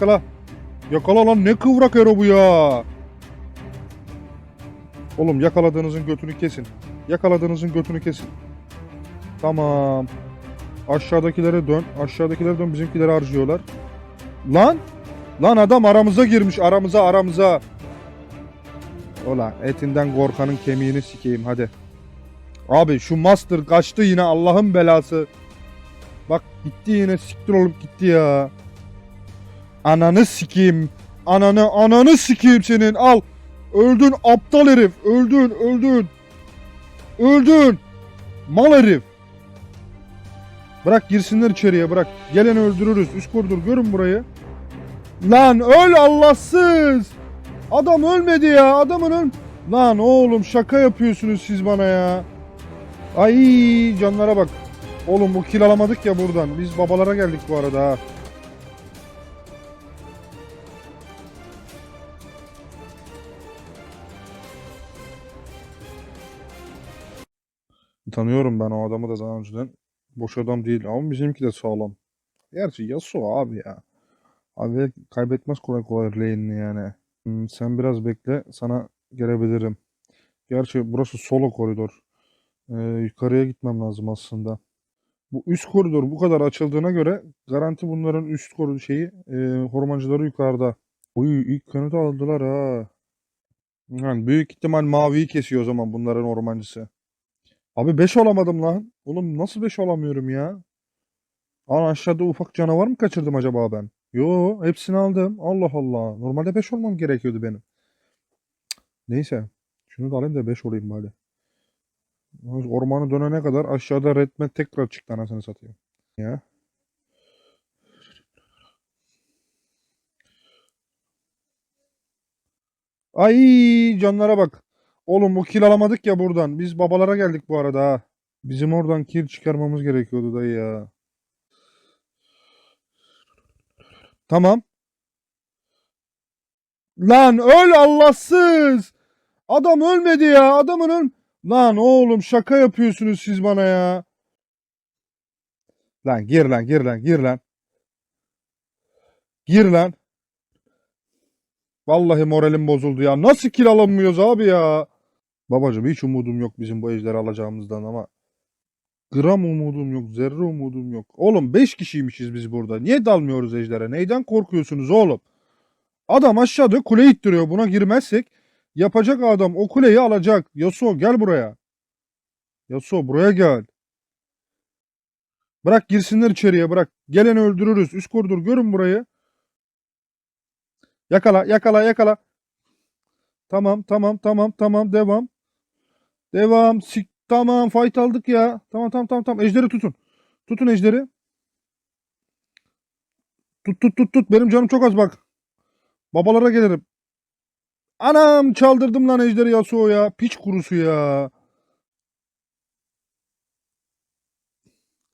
Yakala. Yakala lan ne kıvrak ero bu ya. Oğlum yakaladığınızın götünü kesin. Yakaladığınızın götünü kesin. Tamam. Aşağıdakilere dön. Aşağıdakilere dön. Bizimkileri harcıyorlar. Lan. Lan adam aramıza girmiş. Aramıza aramıza. Ola etinden korkanın kemiğini sikeyim hadi. Abi şu master kaçtı yine Allah'ın belası. Bak gitti yine siktir olup gitti ya. Ananı sikeyim. Ananı ananı sikeyim senin al. Öldün aptal herif. Öldün öldün. Öldün. Mal herif. Bırak girsinler içeriye bırak. Gelen öldürürüz. Üst koridor görün burayı. Lan öl Allahsız. Adam ölmedi ya. Adamın öl... Lan oğlum şaka yapıyorsunuz siz bana ya. Ay canlara bak. Oğlum bu kill alamadık ya buradan. Biz babalara geldik bu arada ha. Tanıyorum ben o adamı da daha önceden. Boş adam değil ama bizimki de sağlam. Gerçi Yasuo abi ya. Abi kaybetmez kolay kolay lane'ini yani. Hmm, sen biraz bekle sana gelebilirim. Gerçi burası solo koridor. Ee, yukarıya gitmem lazım aslında. Bu üst koridor bu kadar açıldığına göre garanti bunların üst koridor şeyi e, hormancıları yukarıda. Uy ilk kanıtı aldılar ha. Yani büyük ihtimal maviyi kesiyor o zaman bunların ormancısı. Abi 5 olamadım lan. Oğlum nasıl 5 olamıyorum ya? Aa aşağıda ufak canavar mı kaçırdım acaba ben? Yo hepsini aldım. Allah Allah. Normalde 5 olmam gerekiyordu benim. Neyse. Şunu da alayım da 5 olayım bari. Ormanı dönene kadar aşağıda redmet tekrar çıktı anasını satayım. Ya. Ay canlara bak. Oğlum bu kill alamadık ya buradan. Biz babalara geldik bu arada ha. Bizim oradan kill çıkarmamız gerekiyordu dayı ya. Tamam. Lan öl Allahsız. Adam ölmedi ya. Adamın öl... Lan oğlum şaka yapıyorsunuz siz bana ya. Lan gir lan gir lan gir lan. Gir lan. Vallahi moralim bozuldu ya. Nasıl kill alamıyoruz abi ya? Babacım hiç umudum yok bizim bu ejderi alacağımızdan ama gram umudum yok, zerre umudum yok. Oğlum 5 kişiymişiz biz burada. Niye dalmıyoruz ejdere? Neyden korkuyorsunuz oğlum? Adam aşağıda kule ittiriyor. Buna girmezsek yapacak adam o kuleyi alacak. Yasuo gel buraya. Yasuo buraya gel. Bırak girsinler içeriye bırak. Gelen öldürürüz. Üst koridor görün burayı. Yakala yakala yakala. Tamam tamam tamam tamam devam. Devam. Sik tamam fight aldık ya. Tamam tamam tamam tamam. Ejderi tutun. Tutun ejderi. Tut tut tut tut. Benim canım çok az bak. Babalara gelirim. Anam çaldırdım lan ejderi Yasuo ya. Piç kurusu ya.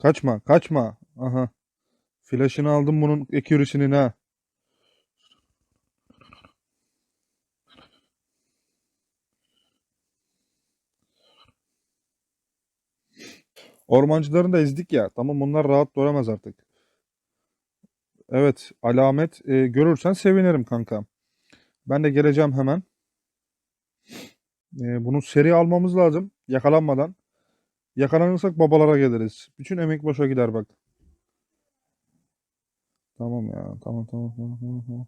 Kaçma kaçma. Aha. Flash'ını aldım bunun accuracy'nin ha. Ormancılarını da ezdik ya. Tamam onlar rahat duramaz artık. Evet alamet e, görürsen sevinirim kanka. Ben de geleceğim hemen. E, bunu seri almamız lazım. Yakalanmadan. Yakalanırsak babalara geliriz. Bütün emek boşa gider bak. Tamam ya. Tamam tamam tamam tamam. tamam.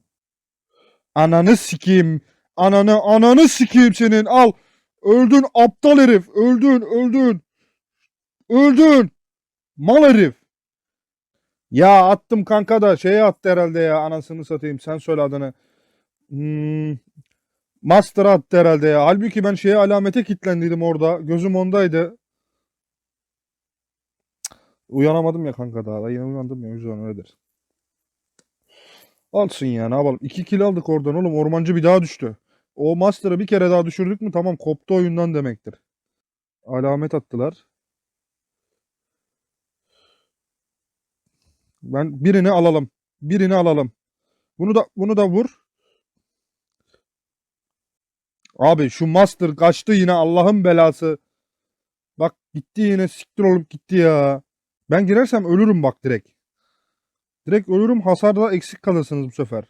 Ananı sikeyim. Ananı ananı sikeyim senin. Al. Öldün aptal herif. Öldün öldün. Öldün. Mal herif. Ya attım kanka da şeye attı herhalde ya anasını satayım. Sen söyle adını. Hmm, Master attı herhalde ya. Halbuki ben şeye alamete kilitlendiydim orada. Gözüm ondaydı. Uyanamadım ya kanka daha. Da Yine uyandım ya yüzden öyledir. Alsın ya ne yapalım. 2 kill aldık oradan oğlum. Ormancı bir daha düştü. O Master'ı bir kere daha düşürdük mü tamam koptu oyundan demektir. Alamet attılar. Ben birini alalım. Birini alalım. Bunu da bunu da vur. Abi şu Master kaçtı yine Allah'ın belası. Bak gitti yine siktir olup gitti ya. Ben girersem ölürüm bak direkt. Direkt ölürüm hasarda eksik kalırsınız bu sefer.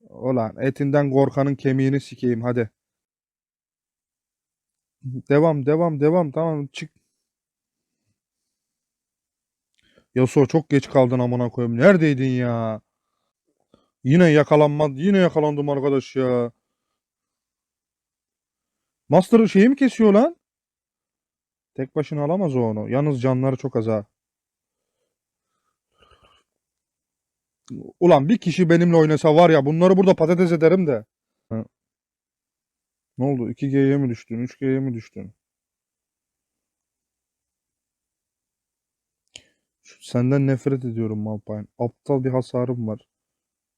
Ulan etinden korkanın kemiğini sikeyim hadi. Devam devam devam tamam çık. Yasuo çok geç kaldın amına koyayım. Neredeydin ya? Yine yakalanma yine yakalandım arkadaş ya. Master şeyi mi kesiyor lan? Tek başına alamaz o onu. Yalnız canları çok az ha. Ulan bir kişi benimle oynasa var ya bunları burada patates ederim de. Ha. Ne oldu? 2G'ye mi düştün? 3G'ye mi düştün? Senden nefret ediyorum Malphite. Aptal bir hasarım var.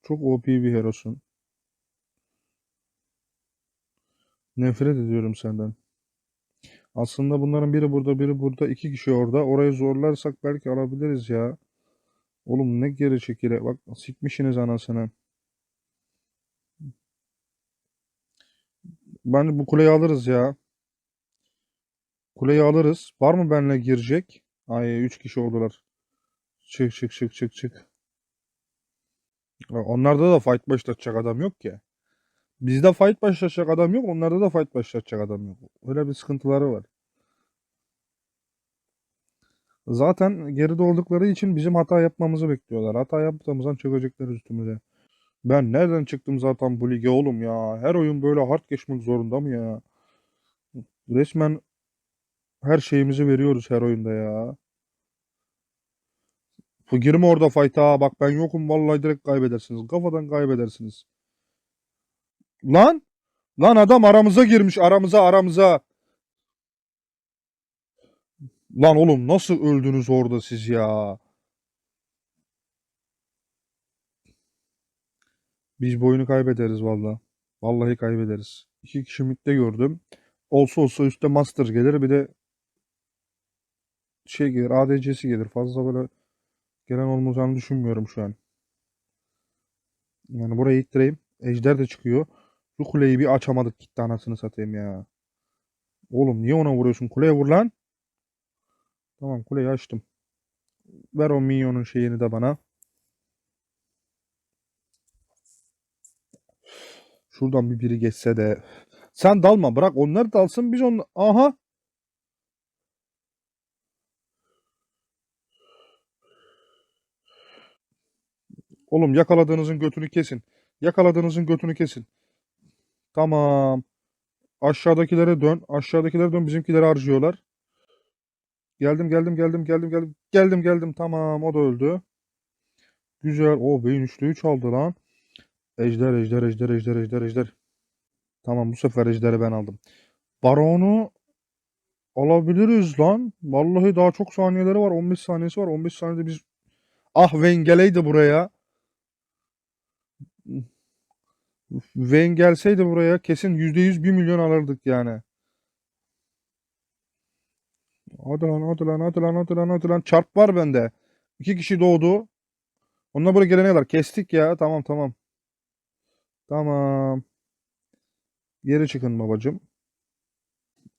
Çok OP bir herosun. Nefret ediyorum senden. Aslında bunların biri burada, biri burada, iki kişi orada. Orayı zorlarsak belki alabiliriz ya. Oğlum ne geri çekile. Bak sikmişsiniz anasını. Ben bu kuleyi alırız ya. Kuleyi alırız. Var mı benimle girecek? Ay 3 kişi oldular. Çık çık çık çık çık. Onlarda da fight başlatacak adam yok ki. Bizde fight başlatacak adam yok. Onlarda da fight başlatacak adam yok. Öyle bir sıkıntıları var. Zaten geride oldukları için bizim hata yapmamızı bekliyorlar. Hata yaptığımızdan çökecekler üstümüze. Ben nereden çıktım zaten bu lige oğlum ya? Her oyun böyle hard geçmek zorunda mı ya? Resmen her şeyimizi veriyoruz her oyunda ya. Girme orada fight'a. Bak ben yokum vallahi direkt kaybedersiniz. Kafadan kaybedersiniz. Lan! Lan adam aramıza girmiş. Aramıza aramıza. Lan oğlum nasıl öldünüz orada siz ya? Biz bu kaybederiz vallahi. Vallahi kaybederiz. İki kişi midde gördüm. Olsa olsa üstte master gelir bir de şey gelir ADC'si gelir. Fazla böyle gelen olmayacağını düşünmüyorum şu an. Yani burayı ittireyim. Ejder de çıkıyor. Şu kuleyi bir açamadık gitti anasını satayım ya. Oğlum niye ona vuruyorsun? Kuleye vur lan. Tamam kuleyi açtım. Ver o minyonun şeyini de bana. Şuradan bir biri geçse de. Sen dalma bırak onlar dalsın biz on. Aha. Oğlum yakaladığınızın götünü kesin. Yakaladığınızın götünü kesin. Tamam. Aşağıdakilere dön. Aşağıdakilere dön. Bizimkileri harcıyorlar. Geldim geldim geldim geldim geldim. Geldim geldim. Tamam o da öldü. Güzel. O beyin üçlüyü çaldı lan. Ejder ejder ejder ejder ejder ejder. Tamam bu sefer ejderi ben aldım. Baron'u alabiliriz lan. Vallahi daha çok saniyeleri var. 15 saniyesi var. 15 saniyede biz Ah Wengel'eydi buraya. Wayne gelseydi buraya kesin %100 1 milyon alırdık yani. Hadi lan hadi lan hadi lan hadi lan hadi lan. Çarp var bende. İki kişi doğdu. Onlar buraya gelene kadar kestik ya. Tamam tamam. Tamam. Geri çıkın babacım.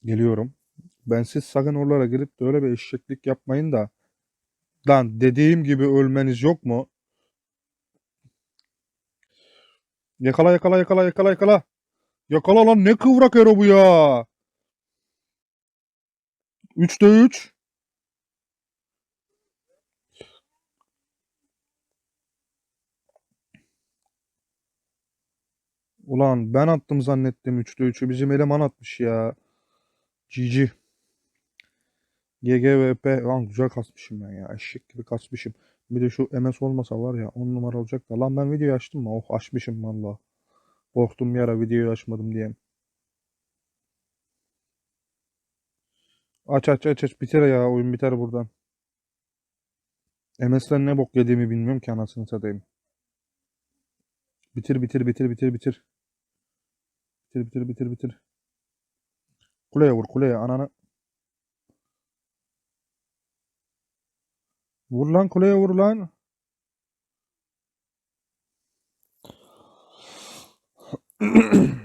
Geliyorum. Ben siz sakın oralara girip de öyle bir eşeklik yapmayın da. Lan dediğim gibi ölmeniz yok mu? Yakala yakala yakala yakala yakala. Yakala lan ne kıvrak ero bu ya. 3'te 3. Ulan ben attım zannettim 3'te 3'ü. Bizim eleman atmış ya. GG. GGVP. Lan güzel kasmışım ben ya. Eşek gibi kasmışım. Bir de şu MS olmasa var ya 10 numara olacak da. Lan ben videoyu açtım mı? Oh açmışım valla. Korktum bir ara videoyu açmadım diye. Aç aç aç aç bitir ya oyun biter buradan. MS'den ne bok yediğimi bilmiyorum ki anasını satayım. Bitir bitir bitir bitir bitir. Bitir bitir bitir bitir. Kuleye vur kuleye ananı. Vur lan kuleye vur lan.